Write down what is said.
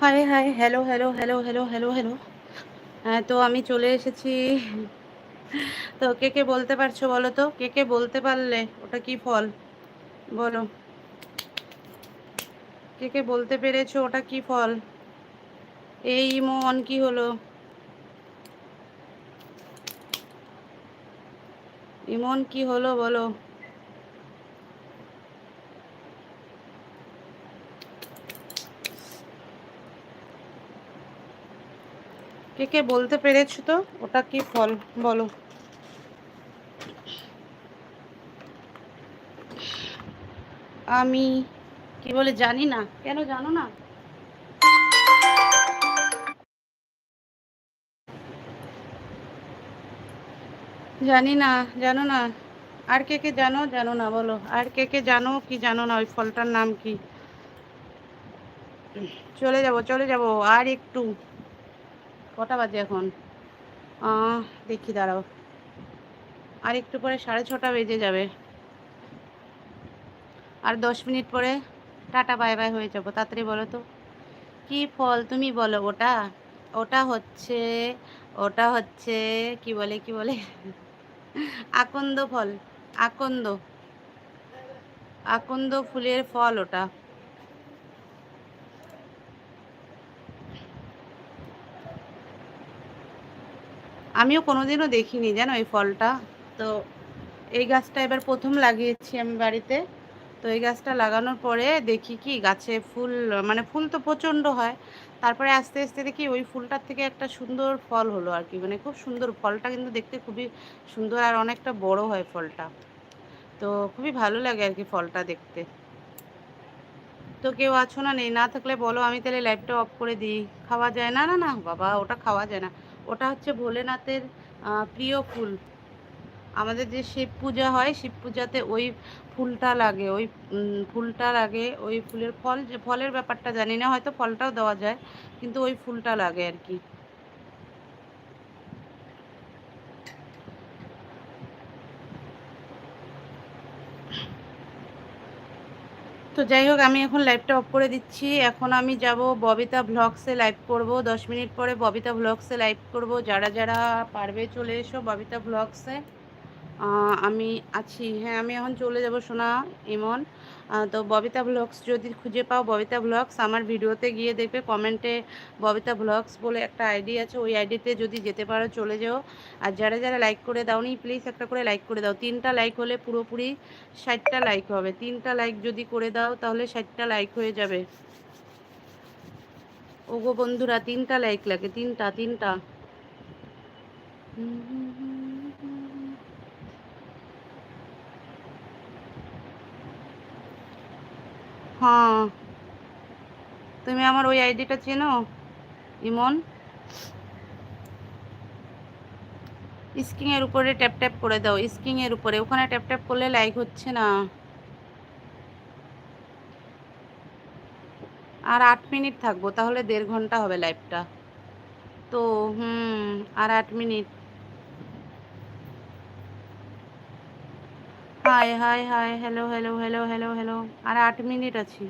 Hi hi hello hello hello hello hello hello হ্যাঁ তো আমি চলে এসেছি। তো কে কে বলতে পারছ বলো তো? কে কে বলতে পারলে? ওটা কি ফল? বলো। কে কে বলতে পেরেছ ওটা কি ফল? এই মন কি হলো? ইমন কি হলো বলো? কে কে বলতে পেরেছ তো? ওটা কি ফল? বলো। আমি কি বলে জানি না। কেন জানো না? জানি না, জানো না। আর কে কে জানো? জানো না, বলো। আর কে কে জানো কি জানো না? ওই ফলটার নাম কি? চলে যাব চলে যাব। আর একটু। কটা বাজে এখন? দেখি, দাঁড়াও। আর একটু পরে সাড়ে ছটা বেজে যাবে। আর দশ মিনিট পরে টাটা, বাই বাই হয়ে যাব। তাড়াতাড়ি বলো তো। কি ফল তুমি বলো ওটা? ওটা হচ্ছে ওটা হচ্ছে, কি বলে কি বলে? আকন্দ ফল, আকন্দ। আকন্দ ফুলের ফল ওটা। আমিও কোনোদিনও দেখিনি, জানো এই ফলটা। তো এই গাছটা এবার প্রথম লাগিয়েছি আমি বাড়িতে। তো এই গাছটা লাগানোর পরে দেখি কি গাছে ফুল মানে ফুল তো প্রচণ্ড হয়। তারপরে আস্তে আস্তে দেখি ওই ফুলটার থেকে একটা সুন্দর ফল হলো আর কি মানে খুব সুন্দর। ফলটা কিন্তু দেখতে খুবই সুন্দর আর অনেকটা বড় হয় ফলটা। তো খুবই ভালো লাগে আর কি ফলটা দেখতে। তো কেউ আছো না, নেই না থাকলে বলো, আমি তাহলে লাইটটা অফ করে দিই। খাওয়া যায় না না না, বাবা, ওটা খাওয়া যায় না। ওটা হচ্ছে ভোলেনাথের প্রিয় ফুল। আমাদের যে শিব পূজা হয়, শিব পূজাতে ওই ফুলটা লাগে, ওই ফুলটা লাগে, ওই ফুলের ফল যে, ফলের ব্যাপারটা জানি না, হয়তো ফলটাও দেওয়া যায়, কিন্তু ওই ফুলটা লাগে আর কি। তো যাই হোক, আমি এখন লাইভটা অফ করে দিচ্ছি। এখন আমি যাব ববিতা ভ্লগসে লাইভ করব। দশ মিনিট পরে ববিতা ভ্লগসে লাইভ করব। যারা যারা পারবে চলে এসো ববিতা ভ্লগসে আমি আছি। হ্যাঁ আমি এখন চলে যাব সোনা ইমন। তো ববিতা ভ্লগস যদি খুঁজে পাও, ববিতা ভ্লগস আমার ভিডিওতে গিয়ে দেখবে কমেন্টে ববিতা ভ্লগস বলে একটা আইডি আছে। ওই আইডিতে যদি যেতে পারো, চলে যাও। আর যারা যারা লাইক করে দাওনি প্লিজ একটা করে লাইক করে দাও। তিনটা লাইক হলে পুরোপুরি ষাটটা লাইক হবে। তিনটা লাইক যদি করে দাও, তাহলে ষাটটা লাইক হয়ে যাবে। ওগো বন্ধুরা, তিনটা লাইক লাগে। তিনটা তিনটা। হুম হুম হ্যাঁ। তুমি আমার ওই আইডিটা চেনো? ইমন? স্কিং এর উপরে ট্যাপ ট্যাপ করে দাও স্কিং এর উপরে। ওখানে ট্যাপ ট্যাপ করলে লাইক হচ্ছে না। আর আট মিনিট থাকব, তাহলে দেড় ঘণ্টা হবে লাইভটা তো, হুম, আর আট minute. Hi hi hi hello hello hello hello hello আর আট মিনিট আছি।